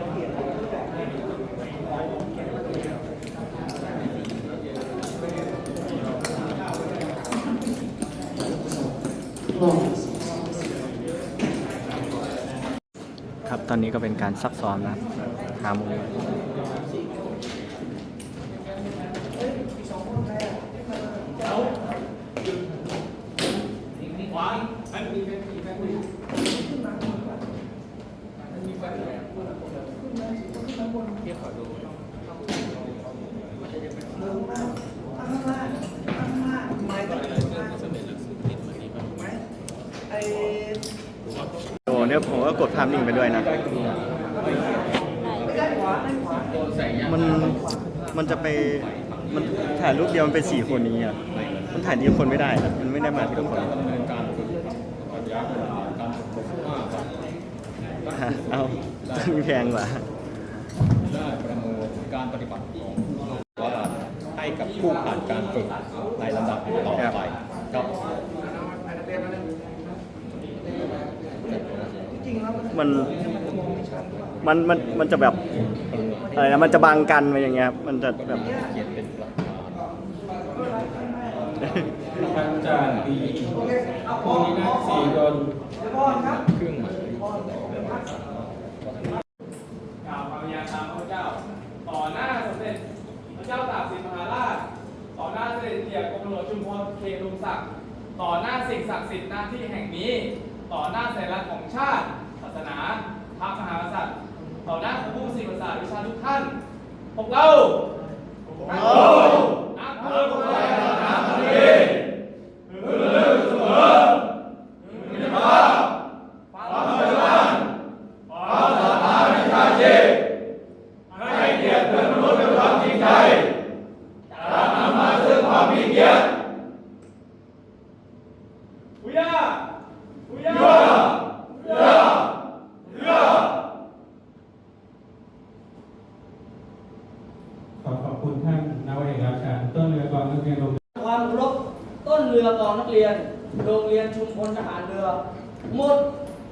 ครับตอนนี้ก็เป็นการซักซ้อมนะครับหามุม เนี่ยผมก็กดภาพนิ่งไปด้วยนะ มันมันจะไปมันถ่ายรูปเดียวมันเป็นสี่คนนี้อะ มันถ่ายทีละคนไม่ได้อะมันไม่ได้มาทีละคนฮะเอามีแพงกว่า ได้ประเมินการปฏิบัติของว่าให้กับผู้ผ่านการฝึกในลำดับต่อไปครับ มันมันมันมันจะแบบอะไรนะมันจะบังกันไปอย่างเงี้ยครับมันจะแบบเขียนเป็นหลักฐานทางจากปีผู้นี้นะสี่คนครื่งกล่าวคำพยาตามพระเจ้า ต่อหน้าสมเด็จพระเจ้าตากสินมหาราช ต่อหน้าเสด็จเตี่ยกรมหลวงชุมพรเขตลุงศักดิ์ ต่อหน้าสิ่งศักดิ์สิทธิ์หน้าที่แห่งนี้ ต่อหน้าสัญลักษณ์ของชาติ ศาสนาพระมหากษัตริย์ ต่อหน้าครูผู้ศิษย์ภาษาวิชาทุกท่าน พวกเราพวกเรานักเพื่อนผู้ใหญ่นักเรียนพึงระลึกเสมอถึงมิตรภาพความเชื่อมั่นความศรัทธาในชาติ ให้เกียรติเพื่อนมนุษย์ด้วยความจริงใจจะนำมาซึ่งความมีเกียรติอุยาอุยาอุยาอุยา ขอขอบคุณท่านนาวเอกราชันต้นเรือกองนักเรียนโรงเรียนความเคารพต้นเรือกองนักเรียน โรงเรียนชุมพลทหารเรือ หมด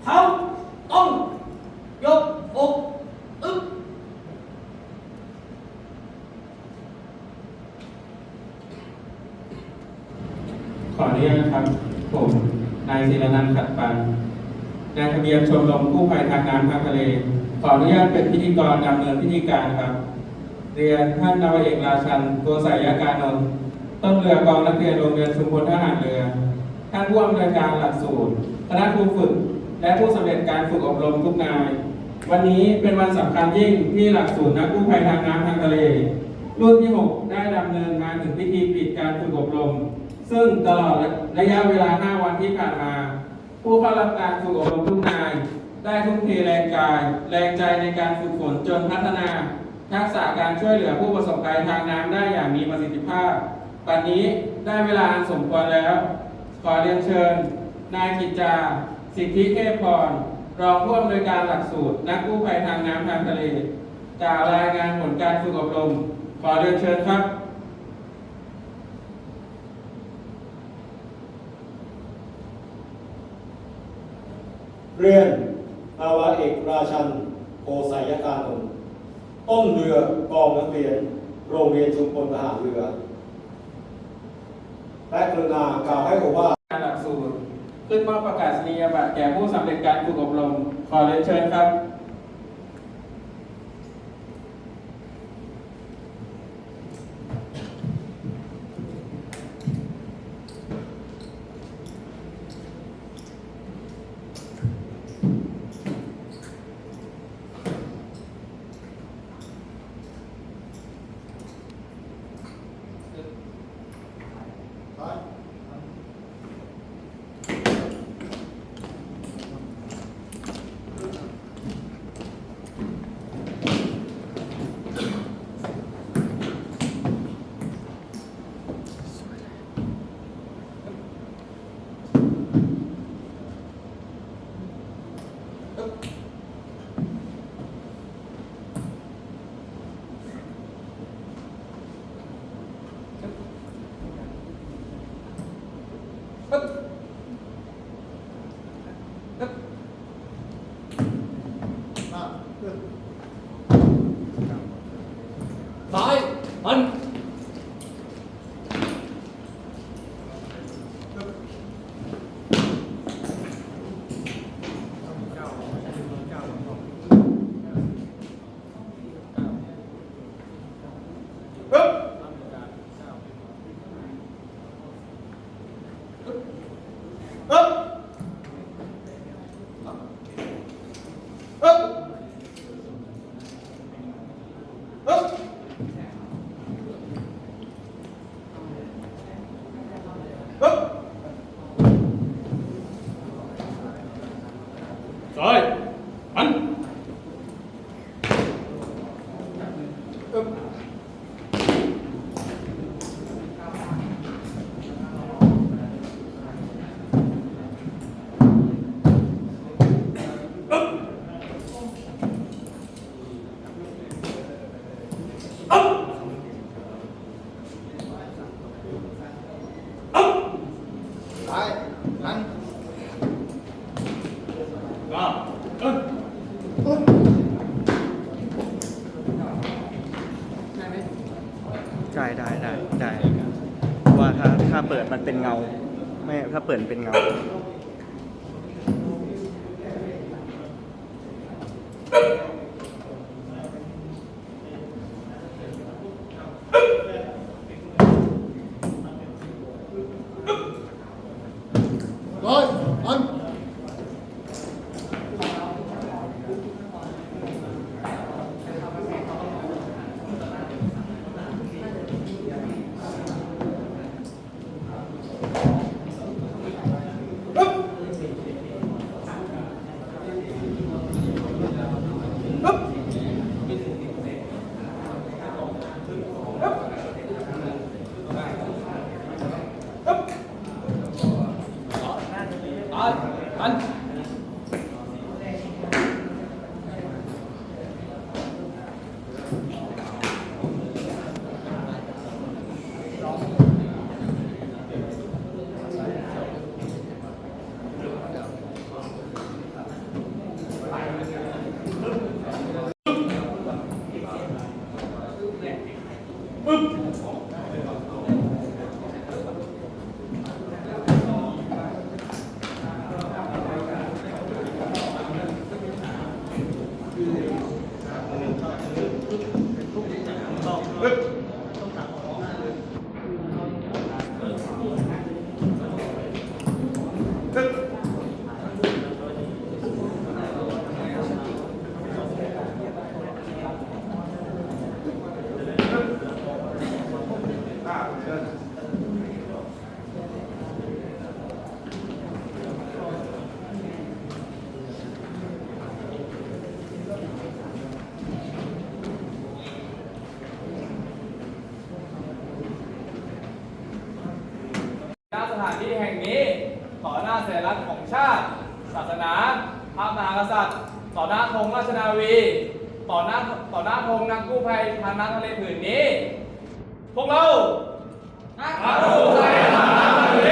เขาต้อง ยกอกอึ๊บขออนุญาตครับ ผมนายศิรนันท์ขัดปันนายทะเบียนชมรมกู้ภัยทางน้ำทางทะเล ขออนุญาตเป็นพิธีกรดำเนินพิธีการครับ เรียนท่านนาวเอกราชันโกษยาการนนท์ต้นเรือกองนักเรียนโรงเรียนชุมพลทหารเรือ ท่านผู้อำนวยการหลักสูตรคณะครูฝึก และผู้สำเร็จการฝึกอบรมทุกนาย วันนี้เป็นวันสำคัญยิ่งที่หลักสูตรนักกู้ภัยทางน้ำทางทะเล รุ่นที่ 6 ได้ดำเนินมานถึงพิธีปิดการฝึกอบรม ซึ่งตลอดระยะเวลา 5 วันที่ผ่านมา ผู้เข้ารับการฝึกอบรมทุกนาย ได้ทุ่มเทแรงกาย แรงใจในการฝึกฝนจนพัฒนา ทักษะการช่วยเหลือผู้ประสบภัยทางน้ำได้อย่างมีประสิทธิภาพปัจจุบันนี้ได้เวลาอันสมควรแล้ว ขอเรียนเชิญ นายกิจจา สิทธิเทพพร รองผู้อำนวยการหลักสูตร นักกู้ภัยทางน้ำทางทะเลกล่าวรายงานผลการฝึกอบรม ขอเรียนเชิญครับเรียนอาวาเอกราชันโกศยการนนท์ ต้นเรือกองนักเรียน โรงเรียนชุมพลทหารเรือ และกรุณากล่าวให้ผมวาการหลักสูตร ขึ้นมอบประกาศนียบัตรแก่ผู้สำเร็จการฝึกอบรม ขอเรียนเชิญครับ ได้ได้ได้ได้ว่าถ้าถ้าเปิดมันเป็นเงา ไม่ถ้าเปิดเป็นเงา อ่ะหัน ณสถานที่แห่งนี้ต่อหน้าสัญลักษณ์ของชาติ ศาสนาพระมหากษัตริย์ ต่อหน้าธงรา ชนาวี ต่อหน้าต่อหน้าพงนักกู้ภัยทางน้ำทะเลผืนนี้ พวกเรานักกู้ภัยทางน้ำทะเล